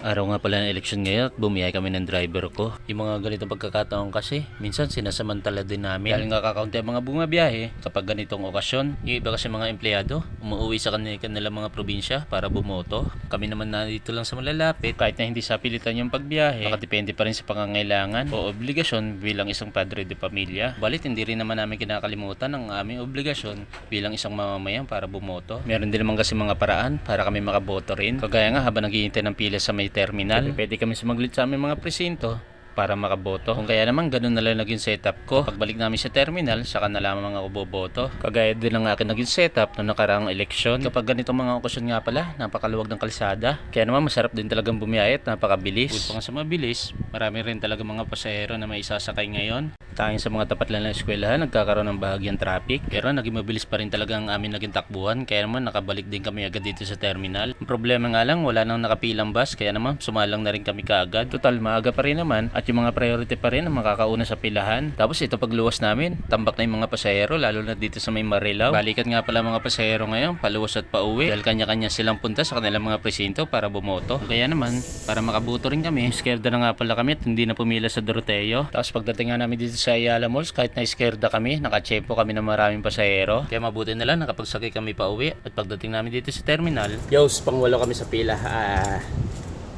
Araw nga pala ng eleksyon ngayon at bumiyay kami ng driver ko. Yung mga ganitong pagkakataon kasi, minsan sinasamantala din namin. Dahil nga kakaunti ang mga bumabiyahe kapag ganitong okasyon. Yung iba kasi mga empleyado, umuwi sa kanila kanilang mga probinsya para bumoto. Kami naman na dito lang sa malalapit, kahit na hindi sa pilitan yung pagbiyahe, nakadepende pa rin sa pangangailangan o obligasyon bilang isang padre de pamilya. Balit hindi rin naman namin kinakalimutan ang aming obligasyon bilang isang mamamayan para bumoto. Meron din naman kasi mga paraan para kami makaboto rin. Kagaya nga habang naghihintay ng pila sa may terminal, pwede kami sumaglit sa aming mga presinto para makaboto. Kung kaya naman ganun na lang naging setup ko. Pagbalik namin sa terminal, saka na lamang ako boboto. Kagaya din ang akin naging setup noong nakaraang eleksyon. Kapag ganitong mga okasyon nga pala, napakaluwag ng kalsada. Kaya naman masarap din talagang bumiyahe at napakabilis. Bukod pa nga sa mabilis, marami rin talaga mga pasahero na may isasakay ngayon. Tayong sa mga tapat lang ng eskwelahan, nagkakaroon ng bahagyang traffic. Pero naging mabilis pa rin talaga ang amin naging takbuhan. Kaya naman nakabalik din kami agad dito sa terminal. Ang problema nga lang, wala nang nakapilang bus. Kaya naman sumalang na rin kami kaagad. Total, maaga pa rin naman. At yung mga priority pa rin ang makakauna sa pilahan. Tapos ito pagluwas namin, tambak na yung mga pasahero, lalo na dito sa may Marilaw. Balikan nga pala mga pasahero ngayon, paluwas at pauwi. Dahil kanya-kanya silang punta sa kanilang mga presinto para bumoto. Kaya naman, para makabuto rin kami, scared na nga pala kami at hindi na pumila sa Doroteo. Tapos pagdating nga namin dito sa Ayala Malls, kahit na scared kami, nakachempo kami ng maraming pasahero. Kaya mabuti na lang, nakapagsakay kami pa uwi. At pagdating namin dito sa terminal, Yos, pangwalo kami sa pila. Ah,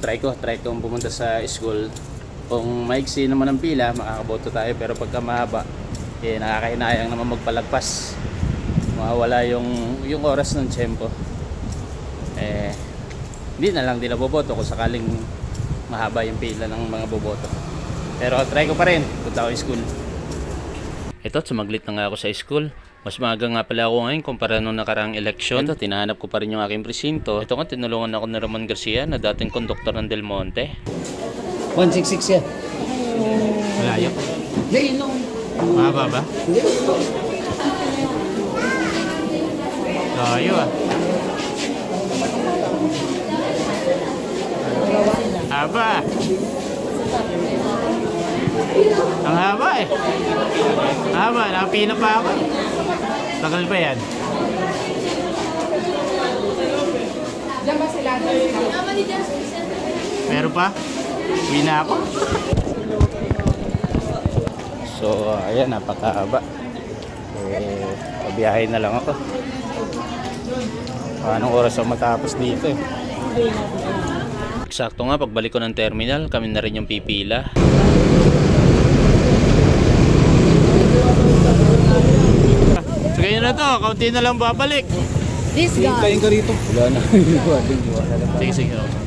try ko, try ko pumunta sa school. Kung maiksi naman ang pila, makakaboto tayo. Pero pagka mahaba, eh, nakakainayang naman magpalagpas. Mawawala yung, yung oras ng tiyempo. Eh, hindi na lang din boboto kung sakaling mahaba yung pila ng mga boboto. Pero try ko pa rin, punta ako school. Ito, sumaglit na nga ako sa school. Mas maaga nga pala ako ngayon kumpara nung nakaraang eleksyon. Ito, tinahanap ko pa rin yung aking presinto. Ito nga, tinulungan ako ni Ramon Garcia na dating konduktor ng Del Monte. 166 yan. Malayo. Hindi, yun lang. Mahaba ba? Layo ah. Haba. Ang haba eh. Haba, nakapila pa ako. Tagal ba yan? Meron pa? Uwi na ako. So, ayan, napakahaba. Eh, pabiyahe na lang ako. Anong oras ako matapos dito eh. Eksakto nga, pagbalik ko ng terminal, kami na rin yung pipila. So ganyan na to, kaunti na lang babalik. This guy. ka rito. Wala na. sige, sige.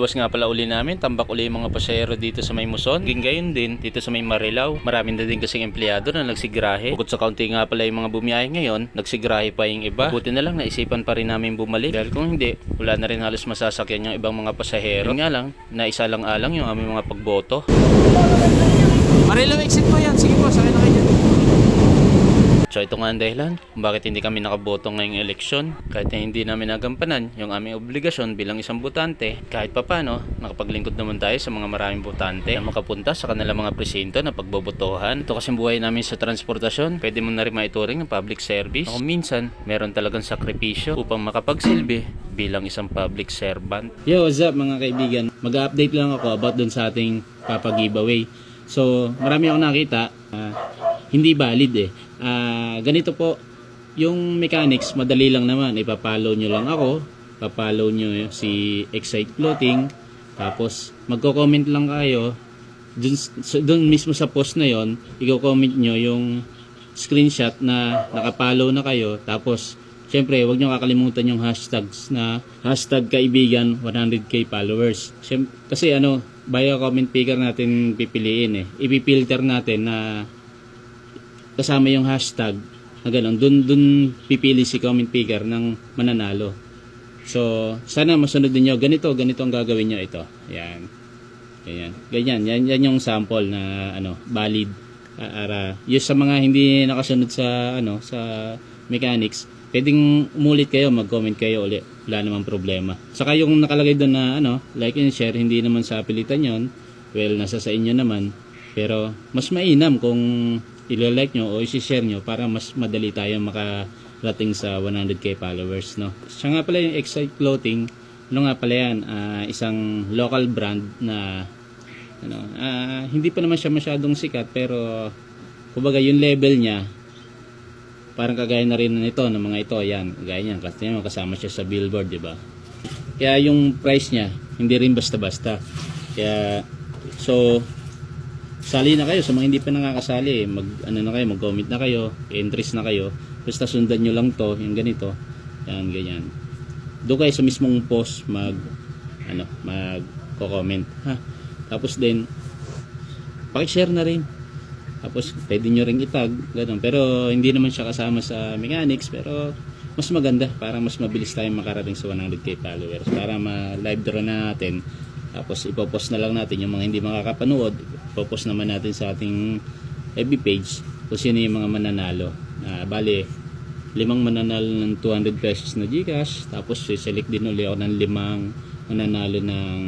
Oh. Luwas nga pala uli namin, tambak uli yung mga pasahero dito sa may Muson. Ging din, dito sa may Marilao. Marami na din kasing empleyado na nagsigrahe. Bukod sa kaunti nga pala yung mga bumiyahe ngayon, nagsigrahe pa yung iba. Buti na lang, naisipan pa rin namin bumalik. Dahil kung hindi, wala na rin halos masasakyan yung ibang mga pasahero. Yun nga lang, naisa lang alang yung aming mga pagboto. Marilo, exit mo yan. Sige po, sakay na kayo dyan. So ito nga ang dahilan kung bakit hindi kami nakaboto ngayong eleksyon. Kahit na hindi namin nagampanan yung aming obligasyon bilang isang botante, kahit papano, nakapaglingkod naman tayo sa mga maraming botante na makapunta sa kanilang mga presinto na pagbobotohan. Ito kasi buhay namin sa transportasyon, pwede mo na rin maituring ng public service. Kung minsan, meron talagang sakripisyo upang makapagsilbi bilang isang public servant. Yo, what's up mga kaibigan? Mag-update lang ako about dun sa ating Papa Giveaway. So, marami akong nakita, ah, hindi valid eh. Ah, ganito po, yung mechanics, madali lang naman. Ipapollow nyo lang ako, papollow nyo si Excite Clothing, tapos magko-comment lang kayo, dun, dun mismo sa post na yon i-comment nyo yung screenshot na nakapollow na kayo, tapos Siyempre, huwag nyo kakalimutan yung hashtags na hashtag kaibigan 100k followers. Siyem- kasi ano, via comment picker natin pipiliin eh. Ipipilter natin na kasama yung hashtag na gano'n. Dun, dun pipili si comment picker ng mananalo. So, sana masunod din nyo. Ganito, ganito ang gagawin nyo ito. Yan. Ganyan. Ganyan. Yan, yan yung sample na ano, valid. Ara, yung sa mga hindi nakasunod sa ano sa mechanics, pwedeng umulit kayo, mag-comment kayo ulit. Wala namang problema. Saka yung nakalagay doon na ano, like and share, hindi naman sa pilitan yon. Well, nasa sa inyo naman. Pero mas mainam kung ilo-like nyo o isi-share nyo para mas madali tayo makarating sa 100k followers, no? Siya nga pala yung Excite Clothing, ano nga pala yan, ah, isang local brand na ano, ah, hindi pa naman siya masyadong sikat pero kumbaga yung level niya parang kagaya na rin nito ng mga ito. Yan kagaya niyan. Kasi kasama siya sa billboard di ba? Kaya yung price niya hindi rin basta-basta. Kaya so sali na kayo. Sa mga hindi pa nakakasali mag ano na kayo mag comment na kayo entries na kayo. Basta sundan nyo lang to yung ganito. Yan ganyan. Doon kayo sa mismong post mag ano mag comment ha? Tapos din paki-share na rin. Tapos pwede nyo ring itag ganun. Pero hindi naman siya kasama sa mechanics pero mas maganda. Para mas mabilis tayong makarating sa 100k followers. Para ma-live draw na natin tapos ipopost na lang natin yung mga hindi makakapanood ipopost naman natin sa ating FB page kung sino yung mga mananalo. Na bali limang mananalo ng 200 pesos na Gcash tapos select din ulit ako ng limang mananalo ng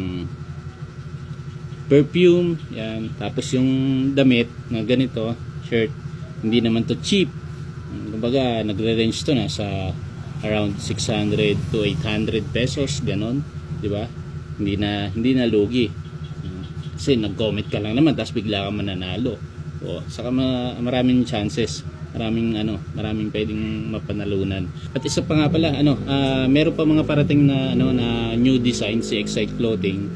perfume yan. Tapos yung damit na ganito shirt hindi naman to cheap. Kumbaga nagre-range to na sa around 600 to 800 pesos ganon di ba? Hindi na hindi na lugi kasi nag-comment ka lang naman tapos bigla ka mananalo. O saka ma- maraming chances. Maraming ano maraming pwedeng mapanalunan. At isa pa nga pala ano ah, meron pa mga parating na ano na new design si Excite Clothing.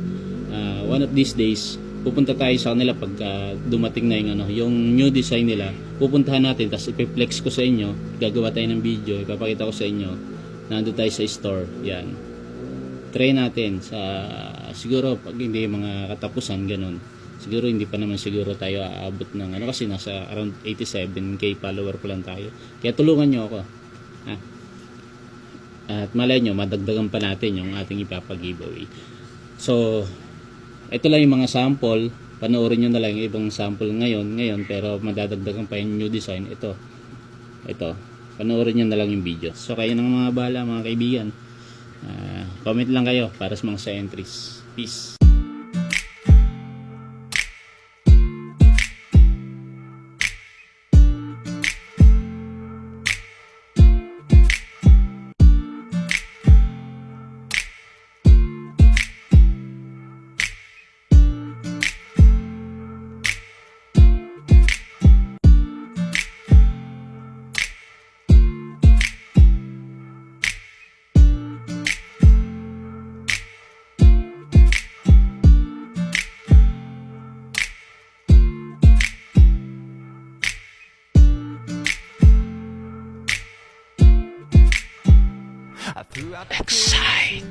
Ah, one of these days pupunta tayo sa kanila pag ah, dumating na yung ano yung new design nila. Pupuntahan natin tapos ipi-flex ko sa inyo. Gagawa tayo ng video ipapakita ko sa inyo. Nandun tayo sa store yan. Try natin sa siguro pag hindi mga katapusan ganun siguro hindi pa naman siguro tayo aabot ng ano kasi nasa around 87k follower ko lang tayo. Kaya tulungan nyo ako ha? at malay nyo madagdagan pa natin yung ating ipapag-giveaway so ito lang yung mga sample. Panoorin nyo na lang yung ibang sample ngayon ngayon pero madadagdagan pa yung new design. Ito ito panoorin nyo na lang yung video. So kayo nang mga bala mga kaibigan. Ah, comment lang kayo para sa mga sa entries peace Excite.